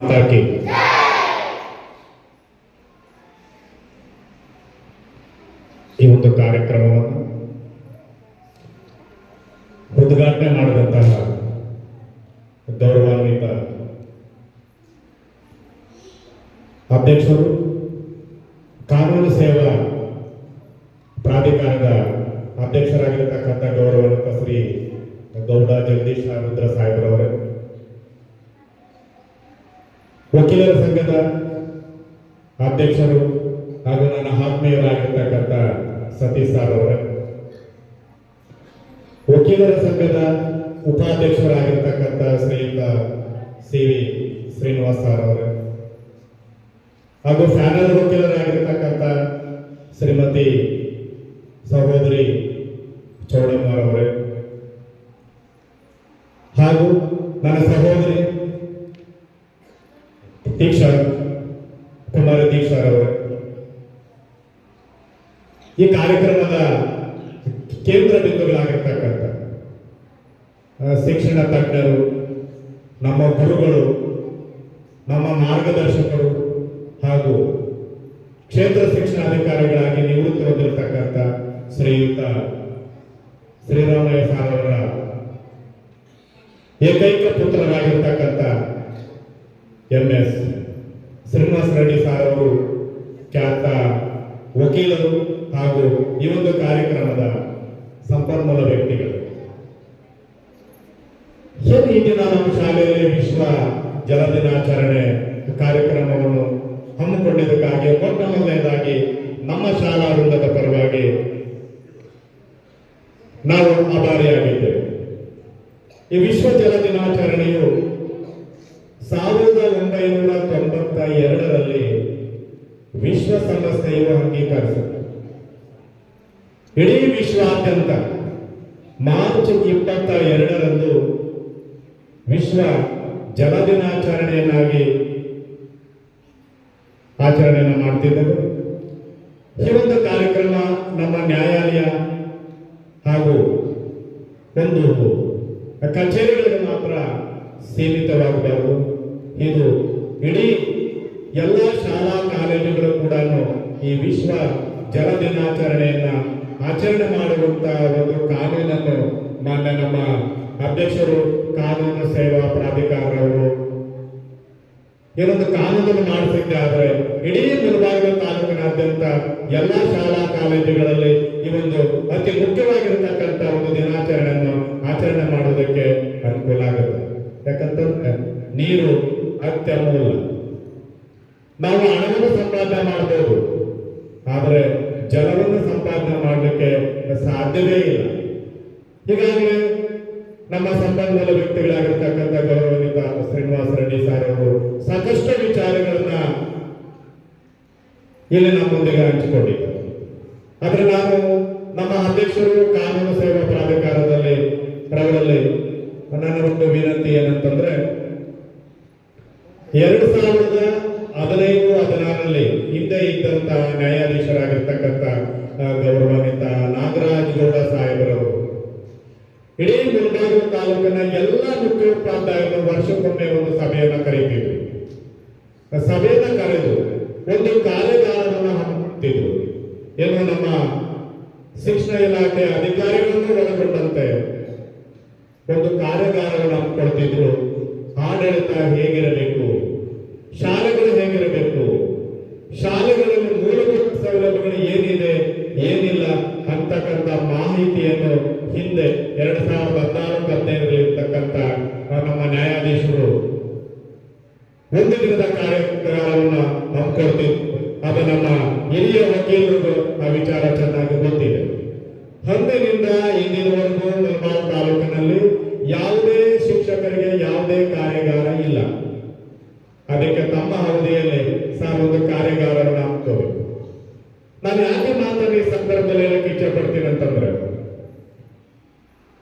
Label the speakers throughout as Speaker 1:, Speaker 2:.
Speaker 1: ಮಾತಾಕಿ ಈ ಒಂದು ಕಾರ್ಯಕ್ರಮವನ್ನು ಉದ್ಘಾಟನೆ ಮಾಡಿದಂತಹ ಗೌರವಾನ್ವಿತ ಅಧ್ಯಕ್ಷರು, ಕಾನೂನು ಸೇವಾ ಪ್ರಾಧಿಕಾರದ ಅಧ್ಯಕ್ಷರಾಗಿರತಕ್ಕಂಥ ಗೌರವಾನ್ವಿತ ಶ್ರೀ ಗೌಡ ಜಗದೀಶ್ ರುದ್ರ ಸಾಹೇಬ್ರವರೇ. ವಕೀಲರ ಸಂಘದ ಅಧ್ಯಕ್ಷರು ಹಾಗೂ ನನ್ನ ಆತ್ಮೀಯರಾಗಿರ್ತಕ್ಕಂಥ ಸತೀಶ್ ಸಾರ್ ಅವರೇ. ವಕೀಲರ ಸಂಘದ ಉಪಾಧ್ಯಕ್ಷರಾಗಿರ್ತಕ್ಕಂಥ ಶ್ರೀಯುತ ಸಿ ವಿ ಶ್ರೀನಿವಾಸ್ ಸಾರ್ ಅವರೇ. ಹಾಗೂ ಫ್ಯಾನಲ್ ವಕೀಲರಾಗಿರ್ತಕ್ಕಂಥ ಶ್ರೀಮತಿ ಸಹೋದರಿ ಚೌಡಮ್ಮರವರೇ ಹಾಗೂ ನನ್ನ ಸಹೋದರಿ ದೀಕ್ಷಾ ಕುಮಾರ ದೀಕ್ಷಾ ಅವರು. ಈ ಕಾರ್ಯಕ್ರಮದ ಕೇಂದ್ರ ಬಿಂದುಗಳಾಗಿರ್ತಕ್ಕಂಥ ಶಿಕ್ಷಣ ತಜ್ಞರು, ನಮ್ಮ ಗುರುಗಳು, ನಮ್ಮ ಮಾರ್ಗದರ್ಶಕರು ಹಾಗೂ ಕ್ಷೇತ್ರ ಶಿಕ್ಷಣಾಧಿಕಾರಿಗಳಾಗಿ ನಿವೃತ್ತಿ ಹೊಂದಿರತಕ್ಕಂಥ ಶ್ರೀಯುತ ಶ್ರೀರಾಮಯ್ಯ ಸಾರ್ ಅವರ ಏಕೈಕ ಪುತ್ರರಾಗಿರ್ತಕ್ಕಂಥ M S Srinivasa Reddy sir ಅವರು ಖ್ಯಾತ ವಕೀಲರು ಹಾಗೂ ಈ ಒಂದು ಕಾರ್ಯಕ್ರಮದ ಸಂಪನ್ಮೂಲ ವ್ಯಕ್ತಿಗಳು. ಏನು ಈ ದಿನ ನಮ್ಮ ಶಾಲೆಯಲ್ಲಿ ವಿಶ್ವ ಜಲ ದಿನಾಚರಣೆ ಕಾರ್ಯಕ್ರಮವನ್ನು ಹಮ್ಮಿಕೊಂಡಿದ್ದಕ್ಕಾಗಿ ಮೊದಲನೇದಾಗಿ ನಮ್ಮ ಶಾಲಾ ವೃಂದದ ಪರವಾಗಿ ನಾವು ಆಭಾರಿಯಾಗಿದ್ದೇವೆ. ಈ ವಿಶ್ವ ಜಲ ದಿನಾಚರಣೆಯು ವಿಶ್ವಸಂಸ್ಥೆಯು ಅಂಗೀಕರಿಸಿತು ಇಡೀ ವಿಶ್ವಾದ್ಯಂತ ಮಾರ್ಚ್ ಇಪ್ಪತ್ತ ಎರಡರಂದು ವಿಶ್ವ ಜಲ ದಿನಾಚರಣೆಯನ್ನಾಗಿ ಆಚರಣೆಯನ್ನು ಮಾಡ್ತಿದ್ದರು. ಈ ಒಂದು ಕಾರ್ಯಕ್ರಮ ನಮ್ಮ ನ್ಯಾಯಾಲಯ ಹಾಗೂ ಒಂದು ಕಚೇರಿಗಳಿಗೆ ಮಾತ್ರ ಸೀಮಿತವಾಗಬೇಕು ಇದು ಇಡೀ ಎಲ್ಲ ಕಾಲೇಜುಗಳು ಕೂಡ ಈ ವಿಶ್ವ ಜಲ ದಿನಾಚರಣೆಯನ್ನ ಆಚರಣೆ ಮಾಡುವಂತಹ ಒಂದು ಕಾನೂನನ್ನು ಮಾನ್ಯ ನಮ್ಮ ಅಧ್ಯಕ್ಷರು ಕಾನೂನು ಸೇವಾ ಪ್ರಾಧಿಕಾರವರು ಏನೊಂದು ಕಾನೂನನ್ನು ಮಾಡಿಸಿದ್ದೆ ಇಡೀ ಮುಳಬಾಗಿಲು ತಾಲೂಕಿನಾದ್ಯಂತ ಎಲ್ಲಾ ಶಾಲಾ ಕಾಲೇಜುಗಳಲ್ಲಿ ಈ ಒಂದು ಅತಿ ಮುಖ್ಯವಾಗಿರತಕ್ಕಂತ ಒಂದು ದಿನಾಚರಣೆಯನ್ನು ಆಚರಣೆ ಮಾಡುವುದಕ್ಕೆ ಅನುಕೂಲ ಆಗುತ್ತೆ. ಯಾಕಂತಂದ್ರೆ ನೀರು ಅತ್ಯಮೂಲ್ಯ. ನಾವು ಹಣವನ್ನು ಸಂಪಾದನೆ ಮಾಡಬಹುದು. ಆದರೆ ಜನರನ್ನು ಸಂಪಾದನೆ ಮಾಡಲಿಕ್ಕೆ ಸಾಧ್ಯವೇ ಇಲ್ಲ. ಹೀಗಾಗಿ ನಮ್ಮ ಸಂಪನ್ಮೂಲ ವ್ಯಕ್ತಿಗಳಾಗಿರ್ತಕ್ಕಂಥ ಗೌರವನಿತ ಶ್ರೀನಿವಾಸ ರೆಡ್ಡಿ ಸರ್ ಅವರು ಸಾಕಷ್ಟು ವಿಚಾರಗಳನ್ನ ಇಲ್ಲಿ ನಮ್ಮೊಂದಿಗೆ ಹಂಚಿಕೊಂಡಿದ್ದಾರೆ. ಆದ್ರೆ ನಾನು ನಮ್ಮ ಅಧ್ಯಕ್ಷರು ಕಾನೂನು ಸೇವಾ ಪ್ರಾಧಿಕಾರದಲ್ಲಿ ರವರಲ್ಲಿ ನನ್ನ ಒಂದು ವಿನಂತಿ ಏನಂತಂದ್ರೆ, ಎರಡು ಸಾವಿರದ ಹದಿನೈದು, ಹದಿನಾರರಲ್ಲಿ ಹಿಂದೆ ಇದ್ದಂತಹ ನ್ಯಾಯಾಧೀಶರಾಗಿರ್ತಕ್ಕಂಥ ಗೌರವಾನ್ವಿತ ನಾಗರಾಜ್ ಗೌಡ ಸಾಹೇಬರವರು. ಇಡೀ ಬೆಳಗಾವಿ ತಾಲೂಕಿನ ಎಲ್ಲ ಮುಖ್ಯೋಪಾಧ್ಯಾಯರು ವರ್ಷಕ್ಕೊಮ್ಮೆ ಒಂದು ಸಭೆಯನ್ನ ಕರೀತಿದ್ರು. ಸಭೆಯನ್ನ ಕರೆದು ಒಂದು ಕಾರ್ಯಗಾರವನ್ನು ಹಮ್ಮಿಕೊಂಡಿದ್ರು ಏನು ನಮ್ಮ ಶಿಕ್ಷಣ ಇಲಾಖೆ ಅಧಿಕಾರಿಗಳನ್ನು ಒಳಗೊಂಡಂತೆ ಒಂದು ಕಾರ್ಯಾಗಾರವನ್ನು ಹಮ್ಮಿಕೊಳ್ತಿದ್ರು. ಆಡಳಿತ ಹೇಗಿರಬೇಕು? ಹಮ್ಮಿಕೊಳ್ತಿದ್ರು ಅದು ನಮ್ಮ ಹಿರಿಯ ಆ ವಿಚಾರ ಚೆನ್ನಾಗಿ ಗೊತ್ತಿದೆ. ಅಂದಿನಿಂದ ಇಂದಿನವರೆಗೂ ನಿರ್ಮಾಣ ತಾಲೂಕಿನಲ್ಲಿ ಯಾವುದೇ ಶಿಕ್ಷಕರಿಗೆ ಯಾವುದೇ ಕಾರ್ಯಾಗಾರ ಇಲ್ಲ. ಅದಕ್ಕೆ ತಮ್ಮ ಅವಧಿಯಲ್ಲಿ ಸರ್ ಒಂದು ಕಾರ್ಯಾಗಾರವನ್ನು ಹಾಕೋಬೇಕು ನಾನು ಯಾಕೆ ಮಾತನ್ನು ಈ ಸಂದರ್ಭದಲ್ಲಿ ಹೇಳಕ್ಕೆ ಇಚ್ಛೆ ಪಡ್ತೀನಿ ಅಂತಂದ್ರೆ,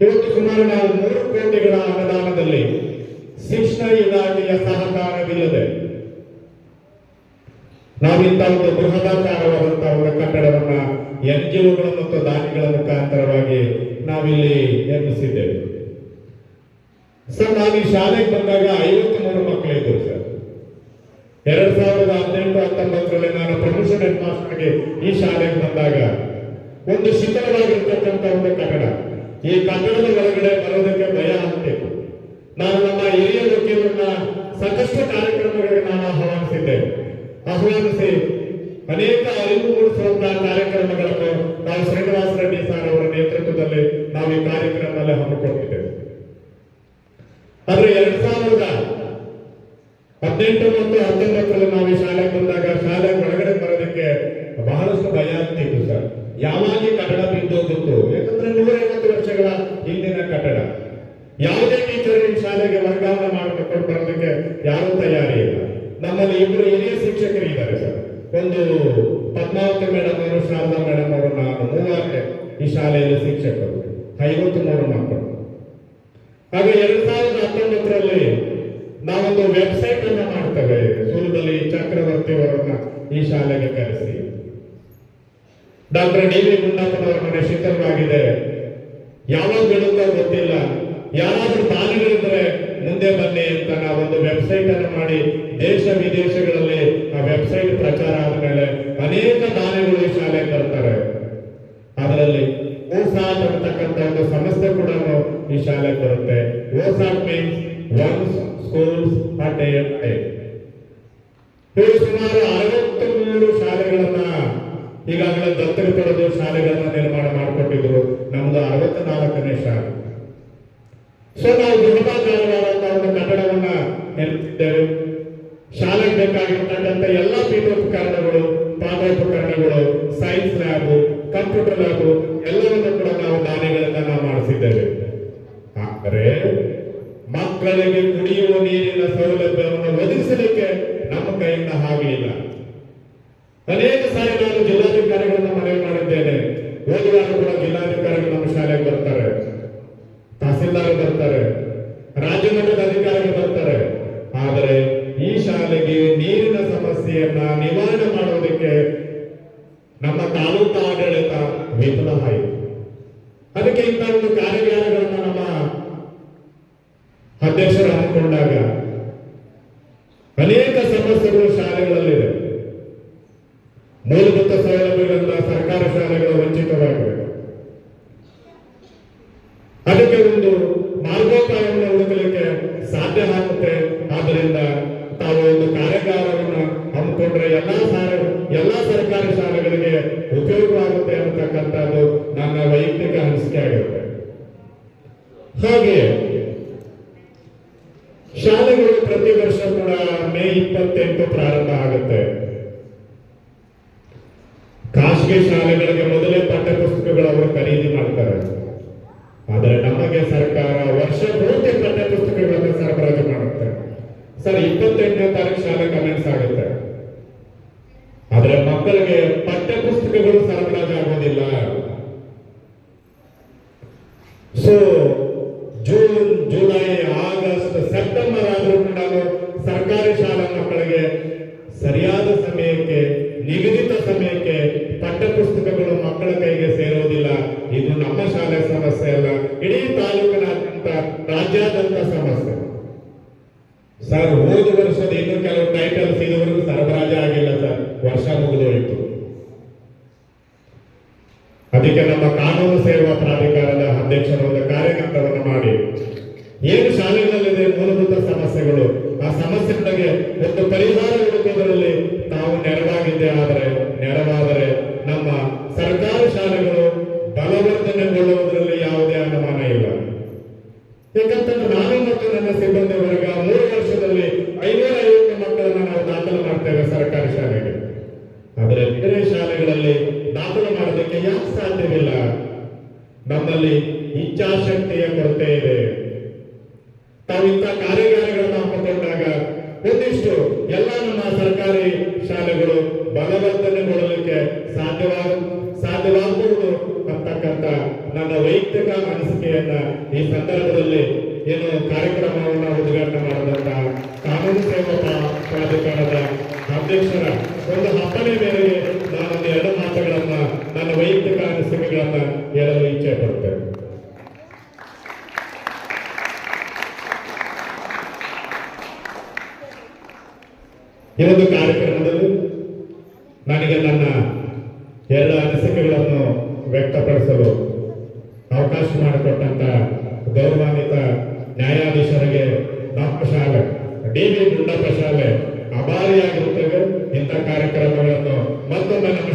Speaker 1: ಇವತ್ತು ಸುಮಾರು ನಾವು ಮೂರು ಕೋಟಿಗಳ ಅನುದಾನದಲ್ಲಿ ಶಿಕ್ಷಣ ಇಲಾಖೆಯ ಸಹಕಾರವಿಲ್ಲದೆ ನಾವಿಂತ ಒಂದು ಬೃಹದಾಕಾರವಾದಂತಹ ಒಂದು ಕಟ್ಟಡವನ್ನ ಎನ್ ಜಿ ಒಗಳು ಮತ್ತು ದಾನಿಗಳ ಮುಖಾಂತರವಾಗಿ ನಾವಿಲ್ಲಿ ನಿರ್ಮಿಸಿದ್ದೇವೆ. ಸರ್, ನಾನು ಈ ಶಾಲೆಗೆ ಬಂದಾಗ ಐವತ್ತು ಮೂರು ಮಕ್ಕಳಿದ್ದರು ಸರ್. ಎರಡ್ ಸಾವಿರದ ಹದಿನೆಂಟು, ಹತ್ತೊಂಬತ್ತರಲ್ಲಿ ನಾನು ಪ್ರಮೋಷನ್ ಹೆಡ್ ಮಾಸ್ಟರ್ಗೆ ಈ ಶಾಲೆಗೆ ಬಂದಾಗ ಒಂದು ಶಿಥಿಲವಾಗಿರ್ತಕ್ಕಂಥ ಒಂದು ಕಟ್ಟಡ. ಈ ಕಟ್ಟಡದ ಒಳಗಡೆ ಬರೋದಕ್ಕೆ ಭಯ ಆಗ್ತಿತ್ತು. ನಾನು ನಮ್ಮ ಹಿರಿಯ ವಕೀಲರನ್ನ ಸಾಕಷ್ಟು ಕಾರ್ಯಕ್ರಮಗಳಿಗೆ ನಾನು ಆಹ್ವಾನಿಸಿ ಅನೇಕ ಅರಿವು ಮೂಡಿಸುವಂತಹ ಕಾರ್ಯಕ್ರಮಗಳನ್ನು ನಾವು ಶ್ರೀನಿವಾಸ ರೆಡ್ಡಿ ಸರ್ ಅವರ ನೇತೃತ್ವದಲ್ಲಿ ನಾವು ಈ ಕಾರ್ಯಕ್ರಮದಲ್ಲಿ ಹಮ್ಮಿಕೊಂಡಿದ್ದೇವೆ. ಆದ್ರೆ ಎರಡ್ ಸಾವಿರದ ಹದಿನೆಂಟು ಮತ್ತು ಹತ್ತೊಂಬತ್ತರಲ್ಲಿ ನಾವು ಈ ಶಾಲೆಗೆ ಬಂದಾಗ ಶಾಲೆ ಒಳಗಡೆ ಬರೋದಕ್ಕೆ ಬಹಳಷ್ಟು ಭಯ ಆಗ್ತಿತ್ತು ಸರ್. ಯಾವಾಗ ಕನ್ನಡ ಬಿದ್ದೋಗಿತ್ತು? ಯಾಕಂದ್ರೆ ನೂರೈವತ್ತು ವರ್ಷಗಳ ಹಿಂದಿನ ಕಟ್ಟಡ ಯಾವುದೇ ಟೀಚರ್ ಈ ಶಾಲೆಗೆ ವರ್ಗಾವಣೆ ಮಾಡಿಕೊಂಡು ಬರೋದಕ್ಕೆ ಯಾರೂ ತಯಾರಿ ಇಲ್ಲ ನಮ್ಮಲ್ಲಿ ಇಬ್ಬರು ಹಿರಿಯ ಶಿಕ್ಷಕರು ಇದ್ದಾರೆ ಸರ್ ಒಂದು ಪದ್ಮಾವತಿ ಮೇಡಮ್ ಅವರು ಶಾರದಾ ಮೇಡಮ್ ಅವರು ನಾನು ಮೂವರೇ ಈ ಶಾಲೆಯಲ್ಲಿ ಶಿಕ್ಷಕರು ಐವತ್ತು ಮೂರು ಮಕ್ಕಳು ಹಾಗೆ ಎರಡ್ ಸಾವಿರದ ಹತ್ತೊಂಬತ್ತರಲ್ಲಿ ನಾವೊಂದು ವೆಬ್ಸೈಟ್ ಅನ್ನ ಮಾಡ್ತೇವೆ. ಸುಲಭದಲ್ಲಿ ಚಕ್ರವರ್ತಿ ಅವರನ್ನ ಈ ಶಾಲೆಗೆ ಕರೆಸಿ. ಡಾಕ್ಟರ್ ಡಿ ವಿ ಗುಂಡಪ್ಪನವರ ಮನೆ ಶಿಕ್ಷಕರಾಗಿದೆ ಯಾವಾಗ ಬಿಡುತ್ತೋ ಗೊತ್ತಿಲ್ಲ. ಯಾರಾದ್ರೂ ತಾಲಿಗಳಿದ್ರೆ ಮುಂದೆ ಬನ್ನಿ ಅಂತ ನಾವೊಂದು ವೆಬ್ಸೈಟ್ ಅನ್ನು ಮಾಡಿ ದೇಶ ವಿದೇಶಗಳಲ್ಲಿ ಆ ವೆಬ್ಸೈಟ್ ಪ್ರಚಾರ ಆದ್ಮೇಲೆ ಅನೇಕ ದಾನಿಗಳು ಈ ಶಾಲೆಗೆ ಬರ್ತಾರೆ. ಅದರಲ್ಲಿ ಊಸಾಟ್ ಅಂತಕ್ಕಂಥ ಒಂದು ಸಂಸ್ಥೆ ಕೂಡ ಈ ಶಾಲೆಗೆ ಬರುತ್ತೆ. ಸುಮಾರು ಅರವತ್ತು ಮೂರು ಶಾಲೆಗಳನ್ನ ಈಗಾಗಲೇ ದತ್ತರು ಪಡೆದು ಶಾಲೆಗಳನ್ನ ನಿರ್ಮಾಣ ಮಾಡಿಕೊಟ್ಟಿದ್ರು. ನಮ್ದು ಅರವತ್ತ ಶಾಲೆ. ಸೊ ನಾವು ಬೃಹದಾಕಾರವಾದಂತಹ ಒಂದು ಕಟ್ಟಡವನ್ನ ನಿರ್ಮಿಸಿದ್ದೇವೆ. ಶಾಲೆಗೆ ಬೇಕಾಗಿರ್ತಕ್ಕಂಥ ಎಲ್ಲ ಪೀಠೋಪಕರಣಗಳು, ಪಾಠೋಪಕರಣಗಳು ಸೈನ್ಸ್ ಲ್ಯಾಬ್ ಕಂಪ್ಯೂಟರ್ ಲ್ಯಾಬ್ ಎಲ್ಲವನ್ನು ಕೂಡ ನಾವು ದಾನಿಗಳಿಂದ ನಾವು ಮಾಡಿಸಿದ್ದೇವೆ. ಆದರೆ ಮಕ್ಕಳಿಗೆ ಕುಡಿಯುವ ನೀರಿನ ಸೌಲಭ್ಯವನ್ನು ಒದಗಿಸಲಿಕ್ಕೆ ಕೈಯಿಂದ ಹಾಗೆ ಇಲ್ಲ ಅನೇಕ ಸಾರಿ ನಾನು ಜಿಲ್ಲಾಧಿಕಾರಿಗಳನ್ನ ಮನವಿ ಮಾಡಿದ್ದೇನೆ ಹೋಗುವಾಗ ಕೂಡ ಜಿಲ್ಲಾಧಿಕಾರಿಗಳು ನಮ್ಮ ಶಾಲೆಗೆ ಬರ್ತಾರೆ ತಹಸೀಲ್ದಾರ್ ಬರ್ತಾರೆ ರಾಜ್ಯ ಮಟ್ಟದ ಅಧಿಕಾರಿಗಳು ಬರ್ತಾರೆ ಆದರೆ ಈ ಶಾಲೆಗೆ ನೀರಿನ ಸಮಸ್ಯೆಯನ್ನ ನಿವಾರಣೆ ಮಾಡುವುದಕ್ಕೆ ನಮ್ಮ ತಾಲೂಕು ಆಡಳಿತ ವಿಫಲ ಆಯಿತು ಅದಕ್ಕೆ ಇಂಥ ಒಂದು ಕಾರ್ಯಾಗಾರಗಳನ್ನ ನಮ್ಮ ಅಧ್ಯಕ್ಷರು ಹಮ್ಮಿಕೊಂಡಾಗ ಅನೇಕ ಸಮಸ್ಯೆಗಳು ಶಾಲೆಗಳಲ್ಲಿದೆ ಮೂಲಭೂತ ಸೌಲಭ್ಯಗಳಿಂದ ಸರ್ಕಾರಿ ಶಾಲೆಗಳು ವಂಚಿತವಾಗಿವೆ. ಅದಕ್ಕೆ ಒಂದು ಮಾರ್ಗೋಪಾಯವನ್ನು ಹುಡುಕಲಿಕ್ಕೆ ಸಾಧ್ಯ ಆಗುತ್ತೆ. ಆದ್ದರಿಂದ ತಾವು ಒಂದು ಕಾರ್ಯಾಗಾರವನ್ನು ಹಮ್ಮಿಕೊಂಡ್ರೆ ಎಲ್ಲಾ ಎಲ್ಲಾ ಸರ್ಕಾರಿ ಶಾಲೆಗಳಿಗೆ ಉಪಯೋಗವಾಗುತ್ತೆ ಅಂತಕ್ಕಂಥದ್ದು ನನ್ನ ವೈಯಕ್ತಿಕ ಅನಿಸಿಕೆ ಆಗಿರುತ್ತೆ. ಹಾಗೆ, ಶಾಲೆಗಳು ಪ್ರತಿ ವರ್ಷ ಕೂಡ ಮೇ ಇಪ್ಪತ್ತೆಂಟು ಪ್ರಾರಂಭ ಆಗುತ್ತೆ. ಖಾಸಗಿ ಶಾಲೆಗಳಿಗೆ ಮೊದಲೇ ಪಠ್ಯ ಪುಸ್ತಕಗಳು ಅವರು ಖರೀದಿ ಮಾಡ್ತಾರೆ. ಆದರೆ ನಮಗೆ ಸರ್ಕಾರ ವರ್ಷ ಪೂರ್ತಿ ಪಠ್ಯ ಸರಬರಾಜು ಮಾಡುತ್ತೆ. ಸರ್, ಇಪ್ಪತ್ತೆಂಟನೇ ತಾರೀಕು ಶಾಲೆ ಕಮೆಂಟ್ಸ್ ಆಗುತ್ತೆ. ಆದರೆ ಮಕ್ಕಳಿಗೆ ಪಠ್ಯ ಪುಸ್ತಕಗಳು ಸರಬರಾಜು ಆಗೋದಿಲ್ಲ. So June July August September ಆದ್ರೂ ಕೂಡ ಸರ್ಕಾರಿ ಶಾಲಾ ಮಕ್ಕಳಿಗೆ ಸರಿಯಾದ ಸಮಯಕ್ಕೆ ನಿಗದಿತ ಸಮಯಕ್ಕೆ ಪಠ್ಯ ಪುಸ್ತಕಗಳು ಮಕ್ಕಳ ಕೈಗೆ ಸೇರುವುದಿಲ್ಲ ಇದು ನಮ್ಮ ಶಾಲೆ ಸಮಸ್ಯೆ ಅಲ್ಲ ಇಡೀ ತಾಲೂಕಿನಾದ್ಯಂತ ರಾಜ್ಯಾದ್ಯಂತ ಸಮಸ್ಯೆ ಸರ್ ಹೋದ ವರ್ಷದ ಇನ್ನು ಕೆಲವು ಟೈಟಲ್ಸ್ ಇದುವರೆಗೂ ಸರಬರಾಜು ಆಗಿಲ್ಲ ಸರ್ ವರ್ಷ ಮುಗಿದೋಯ್ತು. ಅದಕ್ಕೆ ನಮ್ಮ ಕಾನೂನು ಸೇವಾ ಪ್ರಾಧಿಕಾರದ ಅಧ್ಯಕ್ಷರು ಒಂದು ಕಾರ್ಯತಂತ್ರವನ್ನು ಮಾಡಿ ಏನು ಶಾಲೆಗಳಲ್ಲಿದೆ ಮೂಲಭೂತ ಸಮಸ್ಯೆಗಳು ಆ ಸಮಸ್ಯೆಗಳಿಗೆ ಒಂದು ಪರಿಹಾರ ಹುಡುಕೋದರಲ್ಲಿ ನಾವು ನೆರವಾಗಿದ್ದೆ ಆದರೆ ನೆರವಾದರೆ ನಮ್ಮ ಸರ್ಕಾರಿ ಶಾಲೆಗಳು ಬಲವರ್ಧನೆಗೊಳ್ಳುವುದರಲ್ಲಿ ಯಾವುದೇ ಅನುಮಾನ ಇಲ್ಲ ಯಾಕಂತಂದ್ರೆ ನಾನು ಮತ್ತು ನನ್ನ ಸಿಬ್ಬಂದಿ ವರ್ಗ ಮೂರು ವರ್ಷದಲ್ಲಿ ಐನೂರ ಐವತ್ತು ಮಕ್ಕಳನ್ನ ನಾವು ದಾಖಲು ಮಾಡ್ತೇವೆ ಸರ್ಕಾರಿ ಶಾಲೆಗೆ ಆದರೆ ಬೇರೆ ಶಾಲೆಗಳಲ್ಲಿ ದಾಖಲು ಮಾಡೋದಕ್ಕೆ ಯಾಕೆ ಸಾಧ್ಯವಿಲ್ಲ ನಮ್ಮಲ್ಲಿ ಇಚ್ಛಾಶಕ್ತಿಯ ಕೊರತೆ ಇದೆ ತಾವು ಇಂಥ ಕಾರ್ಯಾಗಾರಗಳನ್ನು ಹಮ್ಮಿಕೊಂಡಾಗ ಒಂದಿಷ್ಟು ಎಲ್ಲ ನಮ್ಮ ಸರ್ಕಾರಿ ಬಲವರ್ಧನೆ ಮಾಡಲಿಕ್ಕೆ ಸಾಧ್ಯವಾಗ ಸಾಧ್ಯವಾಗಬಹುದು ಅಂತಕ್ಕಂತ ನನ್ನ ವೈಯಕ್ತಿಕ ಅನಿಸಿಕೆಯನ್ನ ಈ ಸಂದರ್ಭದಲ್ಲಿ ಏನು ಕಾರ್ಯಕ್ರಮವನ್ನು ಉದ್ಘಾಟನೆ ಮಾಡಿದಂತ ಕಾನೂನು ಸೇವಾ ಪ್ರಾ- ಪ್ರಾಧಿಕಾರದ ಅಧ್ಯಕ್ಷರ ಒಂದು ಹತ್ತನೇ ಮೇರೆಗೆ ನಾನೊಂದು ಎರಡು ಮಾತುಗಳನ್ನ, ನನ್ನ ವೈಯಕ್ತಿಕ ಅನಿಸಿಕೆಗಳನ್ನ ಹೇಳಲು ಇಚ್ಛೆ ಪಡ್ತೇನೆ. ಇನ್ನೊಂದು ಒಂದು ಕಾರ್ಯಕ್ರಮದಲ್ಲಿ ನನಗೆ ನನ್ನ ಎಲ್ಲ ಅನಿಸಿಕೆಗಳನ್ನು ವ್ಯಕ್ತಪಡಿಸಲು ಅವಕಾಶ ಮಾಡಿಕೊಟ್ಟಂತ ಗೌರವಾನ್ವಿತ ನ್ಯಾಯಾಧೀಶರಿಗೆ ನಮ್ಮ ಶಾಲೆ ಡಿ ವಿ ಗುಂಡಪ್ಪ ಶಾಲೆ ಅಭಾರಿಯಾಗಿರುತ್ತೇವೆ ಇಂಥ ಕಾರ್ಯಕ್ರಮಗಳನ್ನು ಮತ್ತೊಮ್ಮೆ ನಮ್ಮ